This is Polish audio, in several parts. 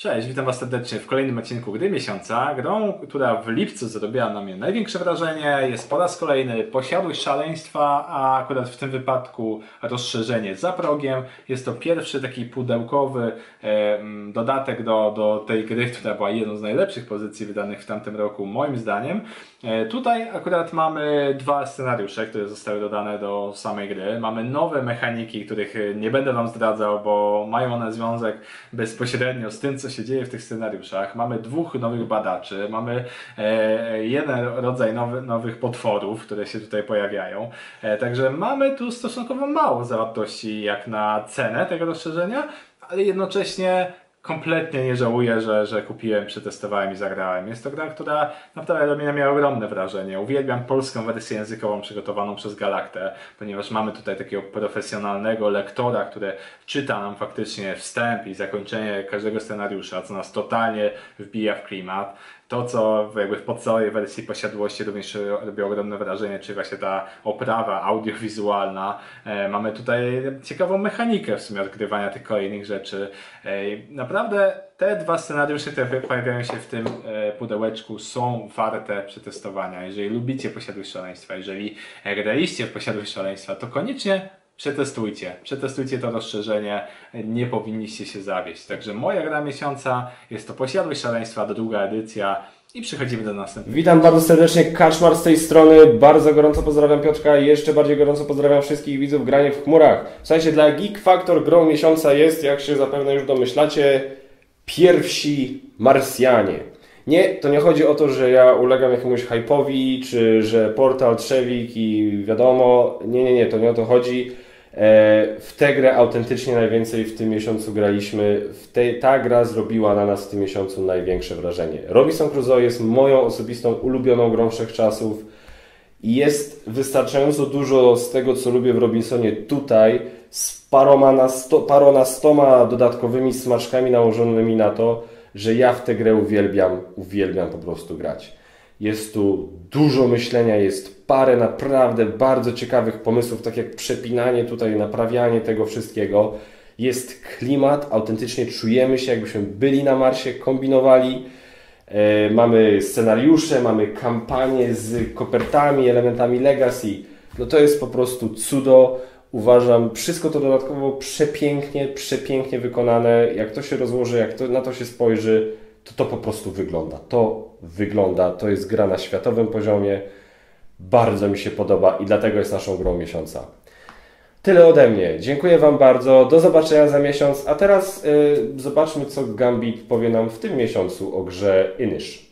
Cześć, witam Was serdecznie w kolejnym odcinku Gry Miesiąca. Grą, która w lipcu zrobiła na mnie największe wrażenie, jest po raz kolejny Posiadłość Szaleństwa, a akurat w tym wypadku rozszerzenie za progiem. Jest to pierwszy taki pudełkowy e, mm, dodatek do, do tej gry, która była jedną z najlepszych pozycji wydanych w tamtym roku, moim zdaniem. E, tutaj akurat mamy dwa scenariusze, które zostały dodane do samej gry. Mamy nowe mechaniki, których nie będę Wam zdradzał, bo mają one związek bezpośrednio z tym, co się dzieje w tych scenariuszach. Mamy dwóch nowych badaczy, mamy e, jeden rodzaj nowy, nowych potworów, które się tutaj pojawiają. E, także mamy tu stosunkowo mało zawartości jak na cenę tego rozszerzenia, ale jednocześnie kompletnie nie żałuję, że, że kupiłem, przetestowałem i zagrałem. Jest to gra, która naprawdę na mnie miała ogromne wrażenie. Uwielbiam polską wersję językową przygotowaną przez Galaktę, ponieważ mamy tutaj takiego profesjonalnego lektora, który czyta nam faktycznie wstęp i zakończenie każdego scenariusza, co nas totalnie wbija w klimat to, co jakby w podstawowej wersji posiadłości również robi ogromne wrażenie, czyli właśnie ta oprawa audiowizualna. E, mamy tutaj ciekawą mechanikę w sumie odgrywania tych kolejnych rzeczy. E, naprawdę te dwa scenariusze, które pojawiają się w tym e, pudełeczku są warte przetestowania. Jeżeli lubicie posiadłość szaleństwa, jeżeli graliście w posiadłość szaleństwa, to koniecznie przetestujcie. Przetestujcie to rozszerzenie, nie powinniście się zawieść. Także moja gra miesiąca jest to Posiadłość Szaleństwa, druga edycja i przechodzimy do następnego. Witam bardzo serdecznie, Kaczmar z tej strony. Bardzo gorąco pozdrawiam Piotrka i jeszcze bardziej gorąco pozdrawiam wszystkich widzów Granie w chmurach. Słuchajcie, dla Geek Factor grą miesiąca jest, jak się zapewne już domyślacie, pierwsi Marsjanie. Nie, to nie chodzi o to, że ja ulegam jakiemuś hype'owi, czy że portal Trzewik i wiadomo, nie, nie, nie, to nie o to chodzi. E, w tę grę autentycznie najwięcej w tym miesiącu graliśmy. W tej, ta gra zrobiła na nas w tym miesiącu największe wrażenie. Robinson Crusoe jest moją osobistą ulubioną grą wszechczasów i jest wystarczająco dużo z tego, co lubię w Robinsonie tutaj, z paroma na sto, paroma stoma dodatkowymi smaczkami nałożonymi na to, że ja w tę grę uwielbiam, uwielbiam po prostu grać. Jest tu dużo myślenia, jest parę naprawdę bardzo ciekawych pomysłów, tak jak przepinanie tutaj, naprawianie tego wszystkiego. Jest klimat, autentycznie czujemy się, jakbyśmy byli na Marsie, kombinowali. E, mamy scenariusze, mamy kampanie z kopertami, elementami legacy. No to jest po prostu cudo. Uważam wszystko to dodatkowo przepięknie, przepięknie wykonane. Jak to się rozłoży, jak to, na to się spojrzy, to to po prostu wygląda. To wygląda, to jest gra na światowym poziomie. Bardzo mi się podoba i dlatego jest naszą grą miesiąca. Tyle ode mnie. Dziękuję Wam bardzo. Do zobaczenia za miesiąc. A teraz yy, zobaczmy, co Gambit powie nam w tym miesiącu o grze Inish.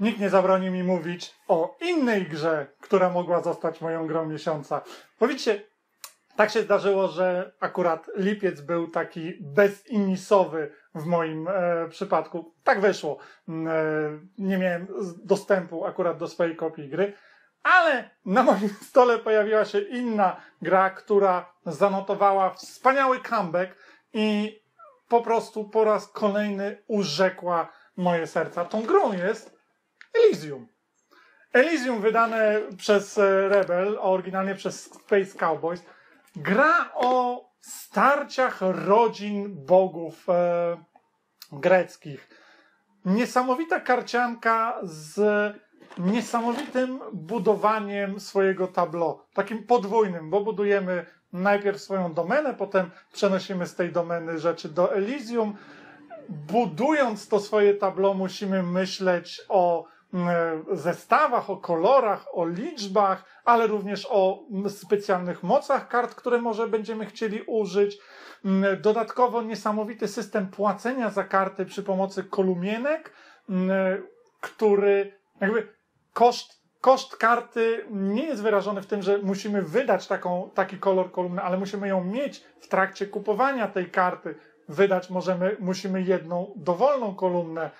Nikt nie zabroni mi mówić o innej grze, która mogła zostać moją grą miesiąca. Powiedzcie, tak się zdarzyło, że akurat lipiec był taki bezimisowy w moim e, przypadku. Tak wyszło. Mm, e, nie miałem dostępu akurat do swojej kopii gry, ale na moim stole pojawiła się inna gra, która zanotowała wspaniały comeback i po prostu po raz kolejny urzekła moje serca. Tą grą jest Elysium. Elysium wydane przez e, Rebel, oryginalnie przez Space Cowboys, gra o starciach rodzin bogów e, greckich. Niesamowita karcianka z niesamowitym budowaniem swojego tableau. Takim podwójnym, bo budujemy najpierw swoją domenę, potem przenosimy z tej domeny rzeczy do Elysium. Budując to swoje tableau, musimy myśleć o zestawach, o kolorach, o liczbach, ale również o specjalnych mocach kart, które może będziemy chcieli użyć. Dodatkowo niesamowity system płacenia za karty przy pomocy kolumienek, który jakby koszt, koszt karty nie jest wyrażony w tym, że musimy wydać taką, taki kolor kolumny, ale musimy ją mieć w trakcie kupowania tej karty. Wydać możemy, musimy jedną dowolną kolumnę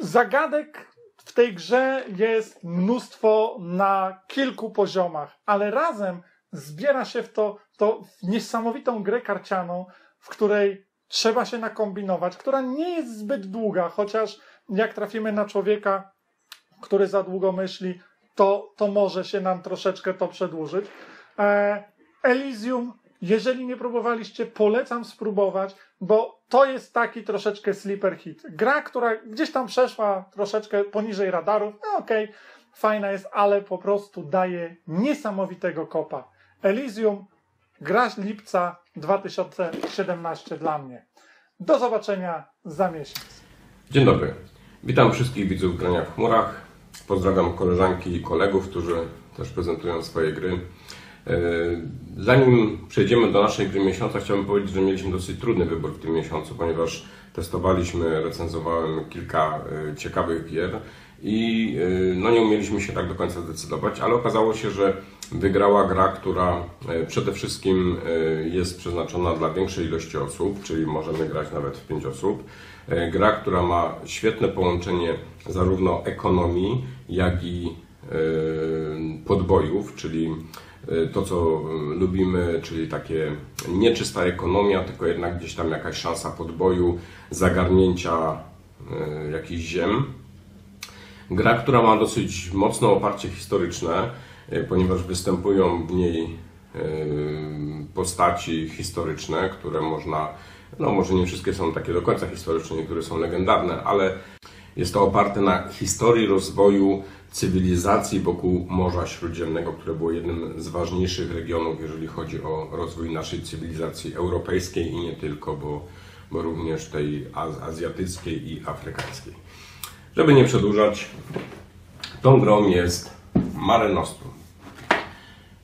Zagadek w tej grze jest mnóstwo na kilku poziomach, ale razem zbiera się w to, to w niesamowitą grę karcianą, w której trzeba się nakombinować, która nie jest zbyt długa, chociaż jak trafimy na człowieka, który za długo myśli, to, to może się nam troszeczkę to przedłużyć. E, Elysium, jeżeli nie próbowaliście, polecam spróbować, bo to jest taki troszeczkę sleeper hit. Gra, która gdzieś tam przeszła troszeczkę poniżej radarów, no okej, okay, fajna jest, ale po prostu daje niesamowitego kopa. Elysium, gra lipca 2017 dla mnie. Do zobaczenia za miesiąc. Dzień dobry. Witam wszystkich widzów grania w chmurach. Pozdrawiam koleżanki i kolegów, którzy też prezentują swoje gry. E, zanim przejdziemy do naszej gry miesiąca, chciałbym powiedzieć, że mieliśmy dosyć trudny wybór w tym miesiącu, ponieważ testowaliśmy, recenzowałem kilka e, ciekawych gier i e, no nie umieliśmy się tak do końca zdecydować, ale okazało się, że wygrała gra, która przede wszystkim jest przeznaczona dla większej ilości osób, czyli możemy grać nawet w 5 osób. Gra, która ma świetne połączenie zarówno ekonomii, jak i podbojów, czyli to, co lubimy, czyli takie nieczysta ekonomia, tylko jednak gdzieś tam jakaś szansa podboju, zagarnięcia y, jakichś ziem. Gra, która ma dosyć mocne oparcie historyczne, y, ponieważ występują w niej postaci historyczne, które można, no może nie wszystkie są takie do końca historyczne, niektóre są legendarne, ale jest to oparte na historii rozwoju cywilizacji wokół Morza Śródziemnego, które było jednym z ważniejszych regionów, jeżeli chodzi o rozwój naszej cywilizacji europejskiej i nie tylko, bo, bo również tej azjatyckiej i afrykańskiej. Żeby nie przedłużać, tą grą jest Mare Nostrum.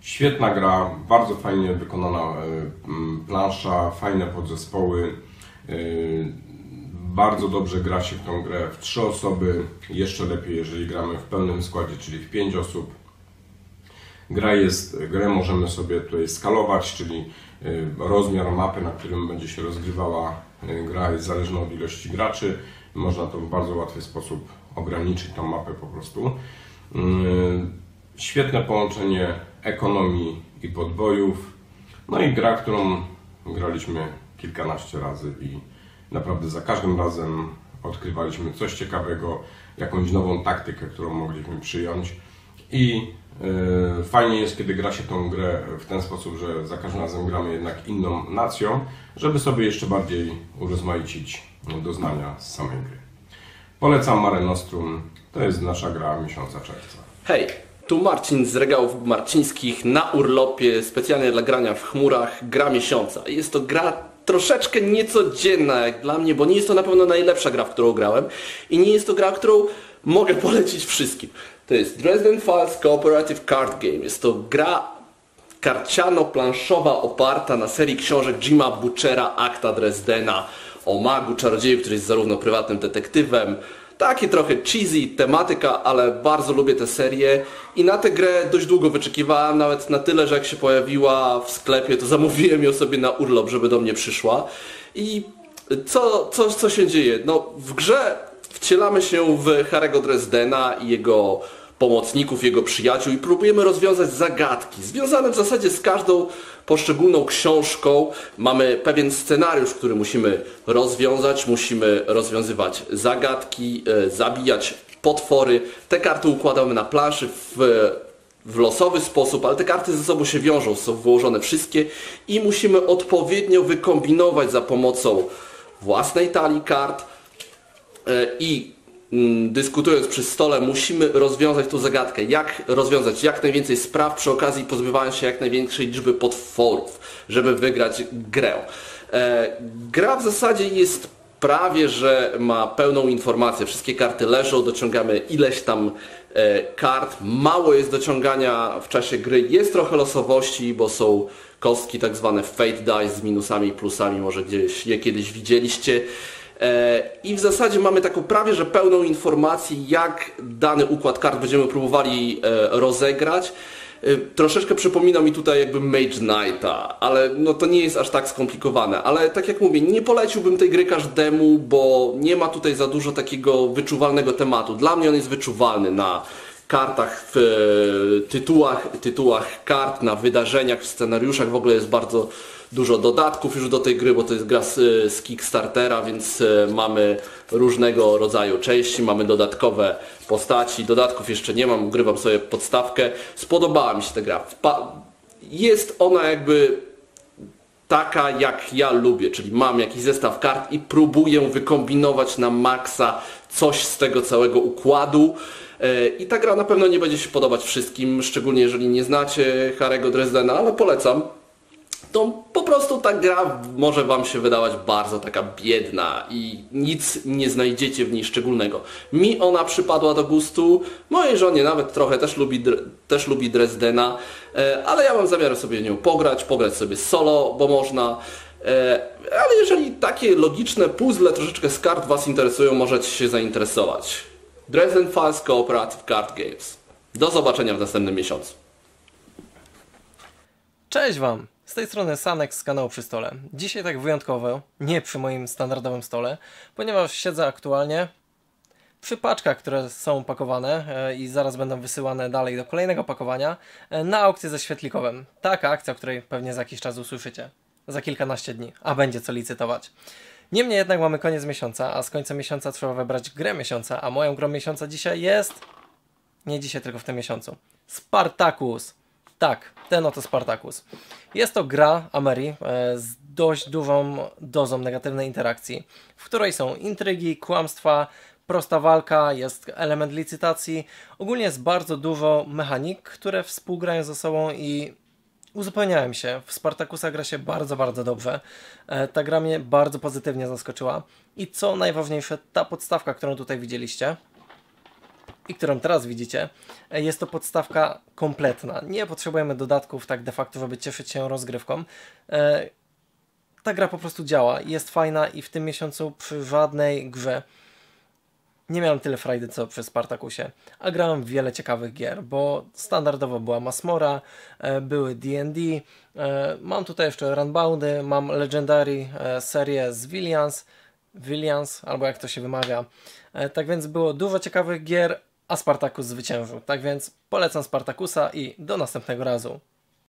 Świetna gra, bardzo fajnie wykonana e, plansza, fajne podzespoły. Bardzo dobrze gra się w tą grę w trzy osoby, jeszcze lepiej jeżeli gramy w pełnym składzie, czyli w pięć osób. Gra jest, grę możemy sobie tutaj skalować, czyli y, rozmiar mapy, na którym będzie się rozgrywała y, gra jest zależny od ilości graczy. Można to w bardzo łatwy sposób ograniczyć tą mapę po prostu. Y, świetne połączenie ekonomii i podbojów. No i gra, którą graliśmy kilkanaście razy i Naprawdę za każdym razem odkrywaliśmy coś ciekawego, jakąś nową taktykę, którą mogliśmy przyjąć. I yy, fajnie jest, kiedy gra się tą grę w ten sposób, że za każdym razem gramy jednak inną nacją, żeby sobie jeszcze bardziej urozmaicić doznania z samej gry. Polecam Mare Nostrum, to jest nasza gra miesiąca czerwca. Hej, tu Marcin z regałów marcińskich na urlopie, specjalnie dla grania w chmurach, gra miesiąca. Jest to gra troszeczkę niecodzienna jak dla mnie, bo nie jest to na pewno najlepsza gra, w którą grałem i nie jest to gra, którą mogę polecić wszystkim. To jest Dresden Files Cooperative Card Game. Jest to gra karciano-planszowa oparta na serii książek Jima Butchera, Akta Dresdena o magu, czarodzieju, który jest zarówno prywatnym detektywem, takie trochę cheesy tematyka, ale bardzo lubię tę serię i na tę grę dość długo wyczekiwałem, nawet na tyle, że jak się pojawiła w sklepie, to zamówiłem ją sobie na urlop, żeby do mnie przyszła. I co, co, co się dzieje? No, w grze wcielamy się w Harry'ego Dresdena i jego pomocników, jego przyjaciół i próbujemy rozwiązać zagadki związane w zasadzie z każdą poszczególną książką. Mamy pewien scenariusz, który musimy rozwiązać, musimy rozwiązywać zagadki, e, zabijać potwory. Te karty układamy na planszy w, w losowy sposób, ale te karty ze sobą się wiążą, są wyłożone wszystkie i musimy odpowiednio wykombinować za pomocą własnej talii kart e, i dyskutując przy stole, musimy rozwiązać tą zagadkę. Jak rozwiązać jak najwięcej spraw, przy okazji pozbywając się jak największej liczby potworów, żeby wygrać grę. E, gra w zasadzie jest prawie, że ma pełną informację. Wszystkie karty leżą, dociągamy ileś tam e, kart. Mało jest dociągania w czasie gry. Jest trochę losowości, bo są kostki tak zwane fate dice z minusami i plusami. Może gdzieś je kiedyś widzieliście. E, I w zasadzie mamy taką prawie że pełną informację, jak dany układ kart będziemy próbowali e, rozegrać. E, troszeczkę przypomina mi tutaj jakby Mage Knighta, ale no to nie jest aż tak skomplikowane. Ale tak jak mówię, nie poleciłbym tej gry każdemu, bo nie ma tutaj za dużo takiego wyczuwalnego tematu. Dla mnie on jest wyczuwalny na kartach, w e, tytułach, tytułach kart, na wydarzeniach, w scenariuszach. W ogóle jest bardzo dużo dodatków już do tej gry, bo to jest gra z, z Kickstartera, więc e, mamy różnego rodzaju części, mamy dodatkowe postaci. Dodatków jeszcze nie mam, grywam sobie podstawkę. Spodobała mi się ta gra. Jest ona jakby taka jak ja lubię, czyli mam jakiś zestaw kart i próbuję wykombinować na maksa coś z tego całego układu. E, I ta gra na pewno nie będzie się podobać wszystkim, szczególnie jeżeli nie znacie Harry'ego Dresdena, ale polecam. To po prostu ta gra może Wam się wydawać bardzo taka biedna i nic nie znajdziecie w niej szczególnego. Mi ona przypadła do gustu, mojej żonie nawet trochę też lubi, też lubi Dresdena, e, ale ja mam zamiar sobie nią pograć, pograć sobie solo, bo można. E, Ale jeżeli takie logiczne puzzle troszeczkę z kart Was interesują, możecie się zainteresować. Dresden Files Cooperative Card Games. Do zobaczenia w następnym miesiącu. Cześć Wam! Z tej strony Sanek z kanału Przy Stole. Dzisiaj tak wyjątkowo, nie przy moim standardowym stole, ponieważ siedzę aktualnie przy paczkach, które są pakowane e, i zaraz będą wysyłane dalej do kolejnego pakowania e, na aukcję ze świetlikowym. Taka akcja, o której pewnie za jakiś czas usłyszycie. Za kilkanaście dni, a będzie co licytować. Niemniej jednak mamy koniec miesiąca, a z końca miesiąca trzeba wybrać grę miesiąca, a moją grą miesiąca dzisiaj jest... Nie dzisiaj, tylko w tym miesiącu. Spartacus. Tak, ten oto Spartacus. Jest to gra Ameri e, z dość dużą dozą negatywnej interakcji, w której są intrygi, kłamstwa, prosta walka, jest element licytacji. Ogólnie jest bardzo dużo mechanik, które współgrają ze sobą i uzupełniają się. W Spartakusa gra się bardzo, bardzo dobrze. E, Ta gra mnie bardzo pozytywnie zaskoczyła. I co najważniejsze, ta podstawka, którą tutaj widzieliście, i którą teraz widzicie, e, jest to podstawka kompletna. Nie potrzebujemy dodatków tak de facto, żeby cieszyć się rozgrywką. E, Ta gra po prostu działa, jest fajna i w tym miesiącu przy żadnej grze nie miałem tyle frajdy co przy Spartakusie, a grałem w wiele ciekawych gier, bo standardowo była Masmora, e, były D&D, e, mam tutaj jeszcze Runboundy, mam Legendary e, serię z Williams, Williams, albo jak to się wymawia. Tak więc było dużo ciekawych gier, a Spartacus zwyciężył. Tak więc polecam Spartakusa i do następnego razu.